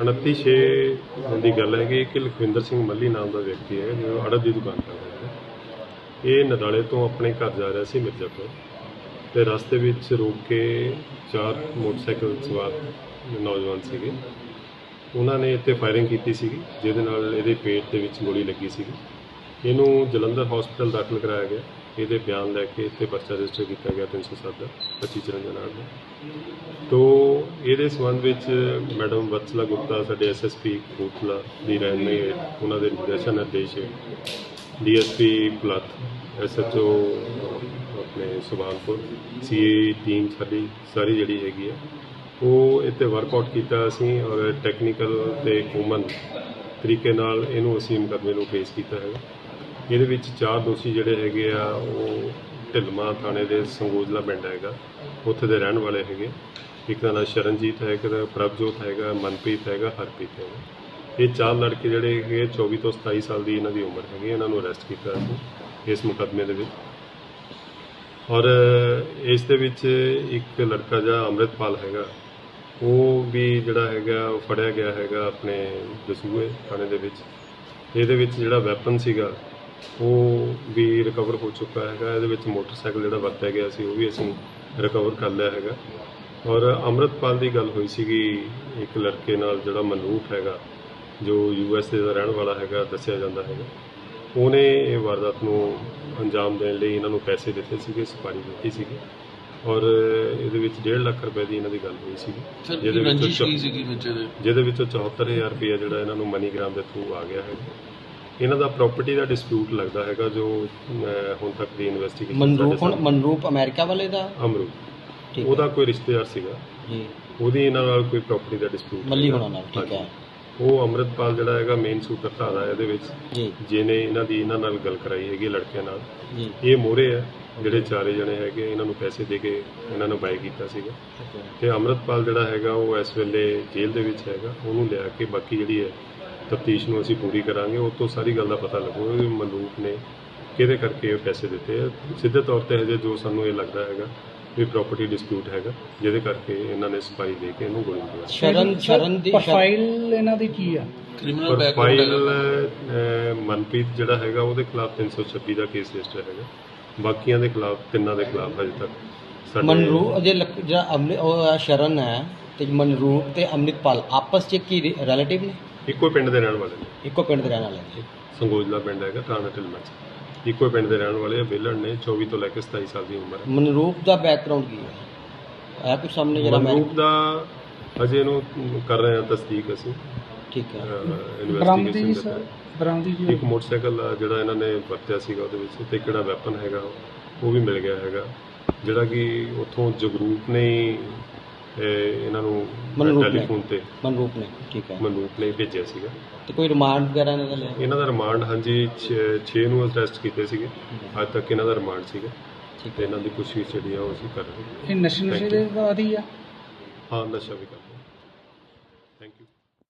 29 ਛੇ ਦੀ ਗੱਲ ਹੈ ਕਿ ਇੱਕ ਲਖਵਿੰਦਰ ਸਿੰਘ ਮੱਲੀ ਨਾਮ ਦਾ ਵਿਅਕਤੀ ਹੈ, ਜੋ ਅੜਦ ਦੀ ਦੁਕਾਨ ਕਰਦਾ ਹੈ। ਇਹ ਨਦਾਲੇ ਤੋਂ ਆਪਣੇ ਘਰ ਜਾ ਰਿਹਾ ਸੀ ਮਿਰਜ਼ਾਪੁਰ ਤੇ ਰਸਤੇ ਵਿੱਚ ਰੋਕ ਕੇ ਚਾਰ ਮੋਟਰਸਾਈਕਲ ਸਵਾਰ ਨੌਜਵਾਨ ਸੀਗੇ। ਉਹਨਾਂ ਨੇ ਇੱਥੇ ਫਾਇਰਿੰਗ ਕੀਤੀ ਸੀਗੀ, ਜਿਹਦੇ ਨਾਲ ਇਹਦੇ ਪੇਟ ਦੇ ਵਿੱਚ ਗੋਲੀ ਲੱਗੀ ਸੀਗੀ। ਇਹਨੂੰ ਜਲੰਧਰ ਹਸਪੀਟਲ ਦਾਖਲ ਕਰਾਇਆ ਗਿਆ। ਇਹਦੇ ਬਿਆਨ ਲੈ ਕੇ ਇੱਥੇ ਪਰਚਾ ਰਜਿਸਟਰ ਕੀਤਾ ਗਿਆ 307 ਦਾ 25 ਚਰਨਜਨ ਨਾਲ ਦਾ। ਤੋ ਇਹਦੇ ਸੰਬੰਧ ਵਿੱਚ ਮੈਡਮ ਵਤਸਲਾ ਗੁਪਤਾ, ਸਾਡੇ ਐਸਐਸਪੀ ਕਪੂਰਥਲਾ ਦੀ ਰਹਿਨਮਾਈ ਹੇਠ ਉਹਨਾਂ ਦੇ ਨਿਰਦੇਸ਼ਨ ਨਿਰਦੇਸ਼ ਡੀਐਸਪੀ ਪਲੱਥ ਐਸਐਚਓ ਆਪਣੇ ਸੁਭਾਨਪੁਰ ਸੀਏ ਟੀਮ ਸਾਡੀ, ਸਾਰੀ ਜਿਹੜੀ ਹੈਗੀ ਆ ਉਹ ਇੱਥੇ ਵਰਕਆਊਟ ਕੀਤਾ ਅਸੀਂ ਔਰ ਟੈਕਨੀਕਲ ਤੇ ਹਿਊਮਨ ਤਰੀਕੇ ਨਾਲ ਇਹਨੂੰ ਅਸੀਂ ਮੁਕੱਦਮੇ ਨੂੰ ਫੇਸ ਕੀਤਾ ਹੈਗਾ। ਇਹਦੇ ਵਿੱਚ ਚਾਰ ਦੋਸ਼ੀ ਜਿਹੜੇ ਹੈਗੇ ਆ, ਉਹ ਢਿਲਮਾ ਥਾਣੇ ਦੇ ਸੰਗੋਜਲਾ ਪਿੰਡ ਹੈਗਾ। ਉੱਥੇ ਦੇ ਰਹਿਣ ਵਾਲੇ ਹੈਗੇ। ਇੱਕ ਦਾ ਨਾਂ ਸ਼ਰਨਜੀਤ ਹੈ, ਇੱਕ ਦਾ ਪ੍ਰਭਜੋਤ ਹੈਗਾ, ਮਨਪ੍ਰੀਤ ਹੈਗਾ, ਹਰਪ੍ਰੀਤ ਹੈਗਾ। ਇਹ ਚਾਰ ਲੜਕੇ ਜਿਹੜੇ ਹੈਗੇ 24 ਤੋਂ 27 ਸਾਲ ਦੀ ਇਹਨਾਂ ਦੀ ਉਮਰ ਹੈਗੀ, ਇਹਨਾਂ ਨੂੰ ਅਰੈਸਟ ਕੀਤਾ ਸੀ ਇਸ ਮੁਕੱਦਮੇ ਦੇ ਵਿੱਚ। ਔਰ ਇਸ ਦੇ ਵਿੱਚ ਇੱਕ ਲੜਕਾ ਜਿਹਾ ਅੰਮ੍ਰਿਤਪਾਲ ਹੈਗਾ, ਉਹ ਵੀ ਜਿਹੜਾ ਹੈਗਾ, ਉਹ ਫੜਿਆ ਗਿਆ ਹੈਗਾ ਆਪਣੇ ਦਸੂਏ ਥਾਣੇ ਦੇ ਵਿੱਚ। ਇਹਦੇ ਵਿੱਚ ਜਿਹੜਾ ਵੈਪਨ ਸੀਗਾ ਉਹ ਵੀ ਰਿਕਵਰ ਹੋ ਚੁੱਕਾ ਹੈਗਾ ਇਹਦੇ ਵਿੱਚ ਮੋਟਰਸਾਈਕਲ ਜਿਹੜਾ ਵਰਤਿਆ ਗਿਆ ਸੀ ਉਹ ਵੀ ਅਸੀਂ ਰਿਕਵਰ ਕਰ ਲਿਆ ਹੈਗਾ। ਔਰ ਅੰਮ੍ਰਿਤਪਾਲ ਦੀ ਗੱਲ ਹੋਈ ਸੀਗੀ ਇੱਕ ਲੜਕੇ ਨਾਲ ਜਿਹੜਾ ਮਨੂਫ ਹੈਗਾ ਜੋ ਯੂਐਸਏ ਦਾ ਰਹਿਣ ਵਾਲਾ ਹੈਗਾ ਦੱਸਿਆ ਜਾਂਦਾ ਹੈਗਾ। ਉਹਨੇ ਇਹ ਵਾਰਦਾਤ ਨੂੰ ਅੰਜਾਮ ਦੇਣ ਲਈ ਇਹਨਾਂ ਨੂੰ ਪੈਸੇ ਦਿੱਤੇ ਸੀਗੇ ਸੁਪਾਰੀ ਦਿੱਤੀ ਸੀਗੀ। ਔਰ ਇਹਦੇ ਵਿੱਚ 1.5 ਲੱਖ ਰੁਪਏ ਦੀ ਇਹਨਾਂ ਦੀ ਗੱਲ ਹੋਈ ਸੀਗੀ। ਸਰ ਜਿਹਦੇ ਵਿੱਚੋਂ ਜਿਹਦੇ ਵਿੱਚੋਂ 74000 ਰੁਪਏ ਜਿਹੜਾ ਇਹਨਾਂ ਨੂੰ ਮਨੀਗ੍ਰਾਮ ਦੇ ਥਰੂ ਆ ਗਿਆ ਹੈ ਇਹਨਾਂ ਦਾ ਪ੍ਰਾਪਰਟੀ ਦਾ ਡਿਸਪਿਊਟ ਲੱਗਦਾ ਹੈਗਾ ਜੋ ਅਹ, ਹੁਣ ਤੱਕ ਦੀ ਇਨਵੈਸਟੀਗੇਸ਼ਨ ਮਨਰੂਪ ਹੁਣ ਮਨਰੂਪ ਅਮਰੀਕਾ ਵਾਲੇ ਦਾ? ਅਮਰੂ ਠੀਕ ਉਹਦਾ ਕੋਈ ਰਿਸ਼ਤੇਦਾਰ ਸੀਗਾ। ਜੀ। ਉਹਦੀ ਇਹਨਾਂ ਨਾਲ ਕੋਈ ਪ੍ਰਾਪਰਟੀ ਦਾ ਡਿਸਪਿਊਟ ਮੱਲੀ ਹੋਣਾ ਨਾਲ ਠੀਕ ਹੈ। ਉਹ ਅੰਮ੍ਰਿਤਪਾਲ ਜਿਹੜਾ ਹੈਗਾ ਮੇਨ ਸੂਤਰ ਧਾਰਾ ਇਹਦੇ ਵਿੱਚ। ਜੀ। ਜਿਹਨੇ ਇਹਨਾਂ ਦੀ ਇਹਨਾਂ ਨਾਲ ਗੱਲ ਕਰਾਈ ਹੈਗੀ ਲੜਕਿਆਂ ਨਾਲ। ਜੀ। ਇਹ ਮੋਰੇ ਆ ਜਿਹੜੇ ਚਾਰੇ ਜਣੇ ਹੈਗੇ ਇਹਨਾਂ ਨੂੰ ਪੈਸੇ ਦੇ ਕੇ ਇਹਨਾਂ ਨੂੰ ਬਾਈ ਕੀਤਾ ਸੀਗਾ। ਤੇ ਅੰਮ੍ਰਿਤਪਾਲ ਜਿਹੜਾ ਹੈਗਾ ਉਹ ਇਸ ਵੇਲੇ ਜੇਲ੍ਹ ਦੇ ਵਿੱਚ ਹੈਗਾ। ਉਹਨੂੰ ਲਿਆ ਕੇ ਬਾਕੀ ਜਿਹੜੀ ਹੈ ਤਫਤੀਸ਼ ਨੂੰ ਅਸੀਂ ਪੂਰੀ ਕਰਾਂਗੇ ਉਹ ਤੋਂ ਸਾਰੀ ਗੱਲ ਦਾ ਪਤਾ ਲੱਗੂਗਾ ਕਿ ਮਲੂਕ ਨੇ ਕਿਹਦੇ ਕਰਕੇ ਇਹ ਪੈਸੇ ਦਿੱਤੇ ਆ। ਸਿੱਧੇ ਤੌਰ ਤੇ ਹਜੇ ਜੋ ਸਾਨੂੰ ਇਹ ਲੱਗਦਾ ਹੈਗਾ ਵੀ ਪ੍ਰਾਪਰਟੀ ਡਿਸਪਿਊਟ ਹੈਗਾ ਜਿਹਦੇ ਕਰਕੇ ਇਹਨਾਂ ਨੇ ਸਪਾਈ ਦੇ ਕੇ ਇਹਨੂੰ ਗੋਲੀ ਮਾਰੀ। ਸ਼ਰਨ ਸ਼ਰਨ ਦੀ ਪ੍ਰੋਫਾਈਲ ਇਹਨਾਂ ਦੀ ਕੀ ਆ? ਕ੍ਰਿਮੀਨਲ ਬੈਕਗ੍ਰਾਉਂਡ ਮਨਪ੍ਰੀਤ ਜਿਹੜਾ ਹੈਗਾ ਉਹਦੇ ਖਿਲਾਫ 326 ਦਾ ਕੇਸ ਰਜਿਸਟਰ ਹੈਗਾ। ਬਾਕੀਆਂ ਦੇ ਖਿਲਾਫ ਤਿੰਨਾਂ ਦੇ ਖਿਲਾਫ ਹਜੇ ਤੱਕ ਸਾਡੇ ਮਨਰੂਪ ਜੇ ਲੱਕ- ਜਿਹੜਾ ਅੰਮ੍ਰਿ- ਉਹ ਸ਼ਰਨ ਹੈ ਤੇ ਮਨਰੂਪ ਤੇ ਅੰਮ੍ਰਿਤਪਾਲ ਆਪਸ ਚ ਕੀ ਰਿਲੇਟਿਵ ਨੇ? ਇੱਕੋ ਪਿੰਡ ਦੇ ਰਹਿਣ ਵਾਲੇ ਨੇ? ਇੱਕੋ ਪਿੰਡ ਦੇ ਰਹਿਣ ਵਾਲੇ ਨੇ ਸੰਗੋਜਲਾ ਪਿੰਡ ਹੈਗਾ ਥਾਣਾ ਢਿਲਮਾ ਚ ਇੱਕੋ ਪਿੰਡ ਦੇ ਰਹਿਣ ਵਾਲੇ ਆ ਬੇਲੜ ਨੇ 24 ਤੋਂ ਲੈ ਕੇ 27 ਸਾਲ ਦੀ ਉਮਰ ਹੈ। ਮਨਰੂਪ ਦਾ ਬੈਕਗ੍ਰਾਉਂਡ ਕੀ ਹੈ? ਹੈ ਕੁਝ ਸਾਹਮਣੇ ਜਿਹੜਾ ਮੈਂ ਮਨਰੂਪ ਦਾ ਅਜੇ ਇਹਨੂੰ ਕਰ ਰਹੇ ਹਾਂ ਤਸਦੀਕ ਅਸੀਂ। ਠੀਕ ਹੈ। ਬਰਾਮਦੀ ਇਨਵੈਸਟੀਗੇਸ਼ਨ ਸਰ ਬਰਾਮਦੀ ਜੀ। ਇੱਕ ਮੋਟਰਸਾਈਕਲ ਆ ਜਿਹੜਾ ਇਹਨਾਂ ਨੇ ਵਰਤਿਆ ਸੀਗਾ ਉਹਦੇ ਵਿੱਚ ਤੇ ਕਿਹੜਾ ਵੈਪਨ ਹੈਗਾ ਉਹ ਵੀ ਮਿਲ ਗਿਆ ਹੈਗਾ। ਜਿਹੜਾ ਕਿ ਉੱਥੋਂ ਜਗਰੂਪ ਨੇ ਹੀ, ਇਹਨਾਂ ਨੂੰ ਮਨਰੂਪ ਨੇ। ਟੈਲੀਫੋਨ ਤੇ ਮਨਰੂਪ ਨੇ ਠੀਕ ਹੈ। ਮਨਰੂਪ ਨੇ ਭੇਜਿਆ ਸੀਗਾ। ਤੇ ਕੋਈ ਰਿਮਾਂਡ ਵਗੈਰਾ ਇਹਨਾਂ ਦਾ ਲਿਆ? ਇਹਨਾਂ ਦਾ ਰਿਮਾਂਡ ਹਾਂਜੀ 6 ਨੂੰ ਅਰੈਸਟ ਕੀਤੇ ਸੀਗੇ। ਅੱਜ ਤੱਕ ਇਹਨਾਂ ਦਾ ਰਿਮਾਂਡ ਸੀਗਾ। ਠੀਕ ਤੇ ਇਹਨਾਂ ਦੀ ਪੁੱਛਗਿੱਛ ਜਿਹੜੀ ਆ ਉਹ ਅਸੀਂ ਕਰ ਰਹੇ ਹਾਂ। ਇਹ ਨਸ਼ੇ ਨਸ਼ੇ ਦੇ ਆਦੀ ਆ? ਹਾਂ ਨਸ਼ਾ ਵੀ ਕਰਦੇ